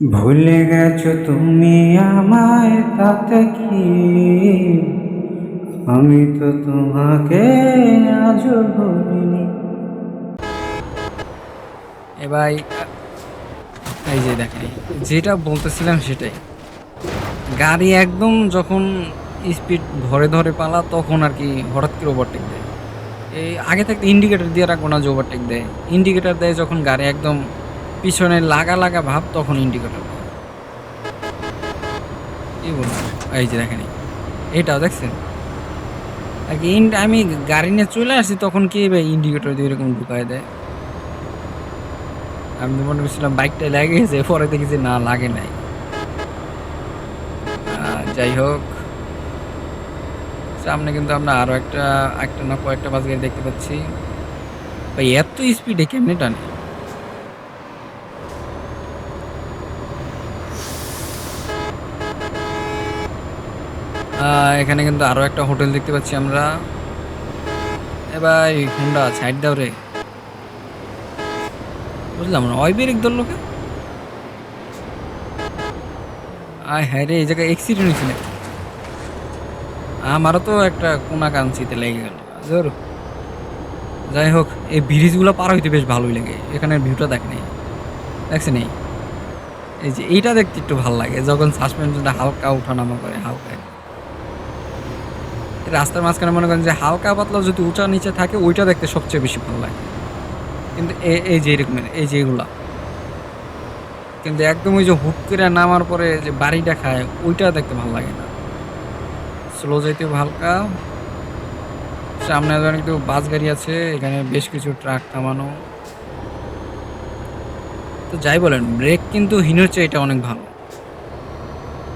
ভুলে গেছো তুমি আমায় তাতে কি? আমি তো তোমাকে আজও ভুলিনি। এ ভাই, এই যে দেখেন, যেটা বলতেছিলাম সেটাই। গাড়ি একদম যখন স্পিড ধরে ধরে পালা, তখন আর কি হঠাৎ করে ওভারটেক দেয়। এই আগে থাকতে ইন্ডিকেটর দিয়ে রাখব না যে ওভারটেক দেয়। ইন্ডিকেটর দেয় যখন গাড়ি একদম পিছনে লাগা লাগা ভাব তখন ইন্ডিকেটর কি বলব? এই যে দেখেন, এটাও দেখছেন? আমি গাড়ি নিয়ে চলে আসছি তখন কি ইন্ডিকেটর দিয়ে এরকম ঢুকায় দেয়? আমি তো মনে করছিলাম বাইকটা লেগে গেছে, পরে দেখি যে না, লাগে নাই। যাই হোক। সামনে কিন্তু আমরা আরও একটা একটা না কয়েকটা বাস গাড়ি দেখতে পাচ্ছি। ভাই, এত স্পিডে কেমনে টানে? এখানে কিন্তু আরও একটা হোটেল দেখতে পাচ্ছি আমরা। এবার হুন্ডা সাইড দাও রে। বুঝলাম না ওই ব্রেক ধরলো কে আয় হ্যাঁ রে, এই জায়গায় অ্যাক্সিডেন্ট হয়েছে নাকি? আমারও তো একটা কোনা কাঞ্চিতে লেগে গেল। জোর যাই হোক, এই ব্রিজগুলো পার হইতে বেশ ভালোই লাগে। এখানের ভিউটা দেখেন এই দেখছেন এই এই যে এইটা দেখতে একটু ভালো লাগে, যখন সাসপেনশনটা হালকা উঠানামা করে, হালকা। রাস্তার মাঝখানে মনে করেন যে হালকা পাতলা যদি উঁচা নিচে থাকে, ওইটা দেখতে সবচেয়ে বেশি ভালো লাগে। কিন্তু এই যে এরকমের এই যে এগুলা। কিন্তু একদম ওই যে হুট করে নামার পরে যে বাড়িটা খায়, ওইটা দেখতে ভালো লাগে না। স্লো যাইতে হালকা। সামনে একটু বাস গাড়ি আছে, এখানে বেশ কিছু ট্রাক থামানো। তো যাই বলেন, ব্রেক কিন্তু হিনোর চেয়ে এটা অনেক ভালো।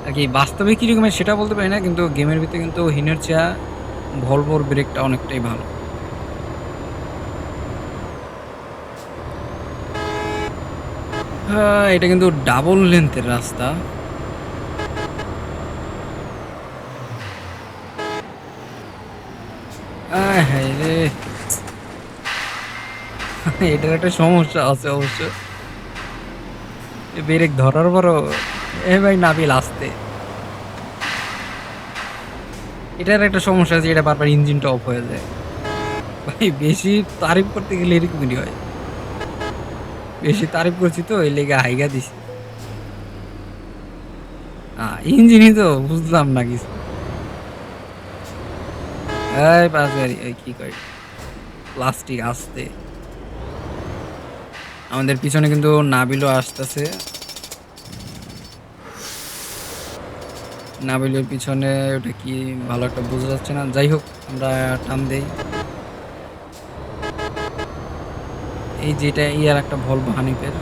আর কি, বাস্তবে কীরকমের সেটা বলতে পারি না, কিন্তু গেমের ভিতরে কিন্তু হিনোর চেয়া ভলভোর ব্রেকটা অনেকটাই ভালো। হ্যাঁ এটা কিন্তু ডাবল লেন্থের রাস্তা। এটার একটা সমস্যা আছে অবশ্য। ব্রেক ধরার পরও নাবিল আসতে। এটার একটা সমস্যা আছে, এটা বারবার ইঞ্জিনটা অফ হয়ে যায়। ভাই, বেশি তারিফ করতে গেলে হয়। বেশি তারিফ করছি তো এই লেগে হাইগা ইঞ্জিনই তো, বুঝলাম না কিছু। এই পাঁচ কি কয় প্লাস্টিক আসতে। আমাদের পিছনে কিন্তু নাবিলও আসতেছে। নাবিলের পিছনে ওটা কি ভালো একটা বোঝা যাচ্ছে না। যাই হোক, আমরা টান দেই। এই যেটা ইয়ার একটা ভলভো হানিফের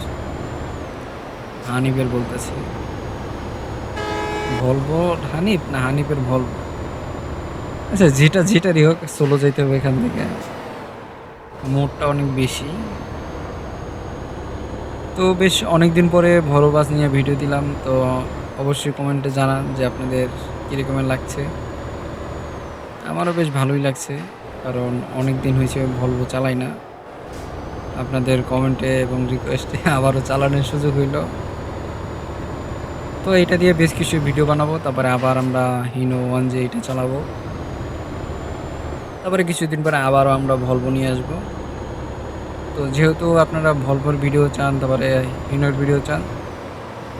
হানিফের বলতেছি। ভলভো হানিফ না হানিফের ভলভো আচ্ছা যেটা, যেটারই হোক সোলো যাইতে হবে এখান থেকে। মোড়টা অনেক বেশি। তো বেশ অনেক দিন পরে ভরো নিয়ে ভিডিও দিলাম, তো অবশ্যই কমেন্টে জানান যে আপনাদের কীরকমের লাগছে। আমারও বেশ ভালোই লাগছে, কারণ অনেক দিন হয়েছে ভলভো চালাই না। আপনাদের কমেন্টে এবং রিকোয়েস্টে আবারও চালানোর সুযোগ হইল। তো এটা দিয়ে বেশ কিছু ভিডিও বানাবো, তারপরে আবার আমরা হিনো ওয়ান যে এটা চালাবো। তারপরে কিছুদিন পরে আবারও আমরা ভলভো নিয়ে আসব। তো যেহেতু আপনারা ভলভোর ভিডিও চান, তারপরে হিনোর ভিডিও চান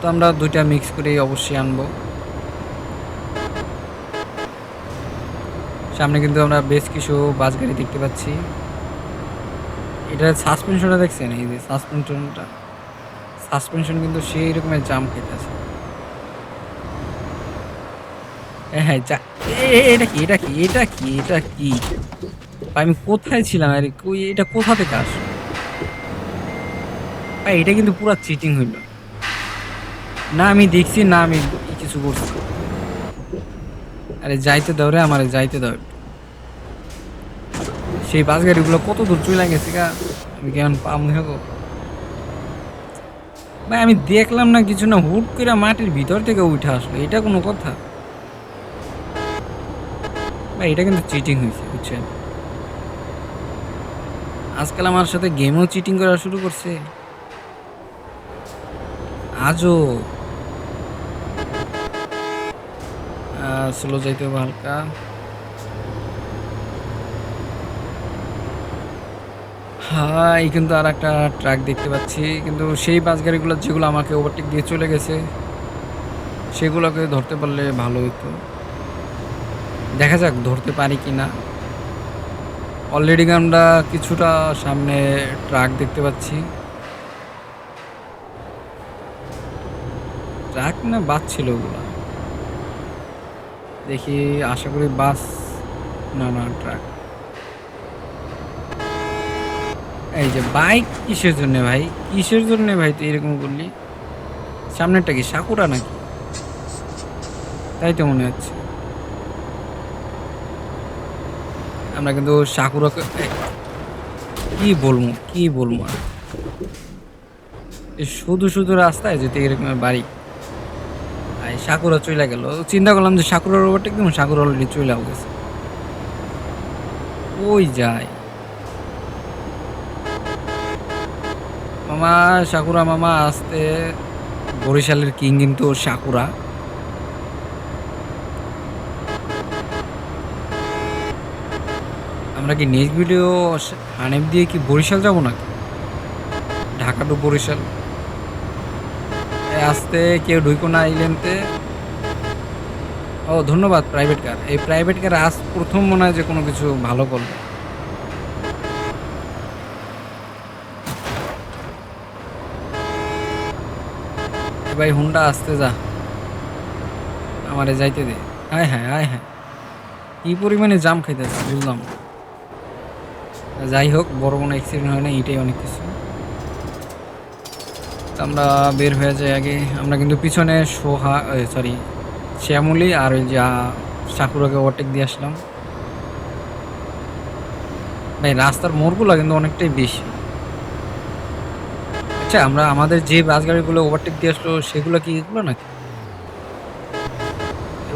তো আমরা দুইটা মিক্স করেই অবশ্যই আনব। সামনে কিন্তু আমরা বেশ কিছু বাস গাড়ি দেখতে পাচ্ছি। এটা সাসপেনশনটা দেখছেন? এই যে সাসপেনশনটা সাসপেনশন কিন্তু সেই রকমের জাম খেতেছে। হ্যাঁ হ্যাঁ এটা কি? এটা এটা কি? আমি কোথায় ছিলাম? আরে এটা কোথা থেকে আসলো? এটা কিন্তু পুরো চিটিং হইল। না, আমি দেখছি, না, আমি কিছু করছি। আরে যাইতে রে আমারে, যাইতে দাও। সেই বাস গাড়িগুলো কত দূর চলে গেছে গা। আমি কেমন পাম হব ভাই, আমি দেখলাম না কিছু না, হুট করে মাটির ভিতর থেকে উঠে আসলো। এটা কোনো কথা? ভাই, এটা কিন্তু চিটিং হয়েছে, বুঝছেন? আজকাল আমার সাথে গেমও চিটিং করা শুরু করছে। আজও স্লো যাইতে হবে হালকা। হ্যাঁ এই কিন্তু আর একটা ট্রাক দেখতে পাচ্ছি। কিন্তু সেই বাস গাড়িগুলো যেগুলো আমাকে ওভারটেক দিয়ে চলে গেছে, সেগুলোকে ধরতে পারলে ভালো হতো দেখা যাক ধরতে পারি কি না অলরেডি আমরা কিছুটা সামনে ট্রাক দেখতে পাচ্ছি। ট্রাক না বাস ছিল ওগুলো? দেখি, আশা করি বাস না না, ট্রাক। এই যে বাইক কিসের জন্য ভাই? কিসের জন্য ভাই তুই এরকম করলি? সামনেরটা কি, সাকুরা নাকি? তাই তো মনে হচ্ছে। আমরা কিন্তু সাকুরাকে কি বলব কি বলব? শুধু শুধু রাস্তায় যেতে এরকম বাড়ি আর সাকুরা চলে গেল। চিন্তা করলাম যে সাকুরার ওভারটেক দিব সাকুরা অলরেডি চলে গেছে। ওই যায়? মামা, সাকুরা মামা আসতে, বরিশালের কিং কিন্তু সাকুরা। আমরা কি নেক্সট ভিডিও হানিফ দিয়ে কি বরিশাল যাব নাকি? ঢাকা টু বরিশাল। আসতে কেউ ঢুইকো না আইলেনতে ও, ধন্যবাদ প্রাইভেট কার এই প্রাইভেট কার আজ প্রথম মনে হয় যে কোনো কিছু ভালো করবে এ ভাই হুন্ডা আসতে যা। আমারে যাইতে দে। আয় হ্যাঁ আয় হ্যাঁ। কি পরিমাণে জাম খাইতেছে, বুঝলাম। যাই হোক, বড় কোনো অ্যাক্সিডেন্ট হয় না, এটাই অনেক কিছু। আমরা বের হয়ে যাই আগে। আমরা কিন্তু পিছনে সোহা সরি শ্যামলি আর ওই যা সাকুরাকে ওভারটেক দিয়ে আসলাম। ভাই, রাস্তার মোড়গুলো কিন্তু অনেকটাই বেশি। আচ্ছা আমরা আমাদের যে বাস গাড়িগুলো ওভারটেক দিয়ে আসলো, সেগুলো কি এগুলো নাকি?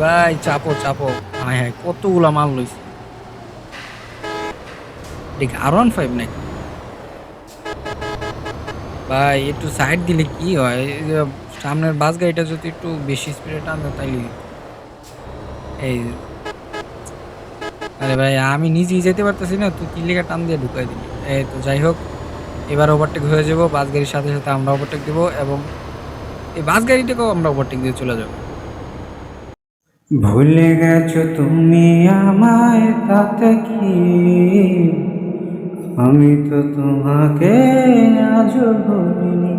ভাই, চাপো চাপো। হ্যাঁ হ্যাঁ কতগুলো মাল লইছে। দেখ আর ওয়ান ফাইভ নাকি? ভাই, একটু সাইড দিলে কি হয়? সামনের বাস গাড়িটা যদি একটু বেশি স্পিডে টানতো তাইলে এই আরে ভাই, আমি নিজেই যেতে পারতেছি না তুই কি লেগে টান দিয়ে ঢুকাই দিলি? এই তো যাই হোক, এবার ওভারটেক হয়ে যাব, বাস গাড়ির সাথে সাথে আমরা ওভারটেক দেবো এবং এই বাস গাড়িটাকেও আমরা ওভারটেক দিয়ে চলে যাব। ভুলে গেছো তুমি আমায় তাতে কি? আমি তো তোমাকে আজও ভুলিনি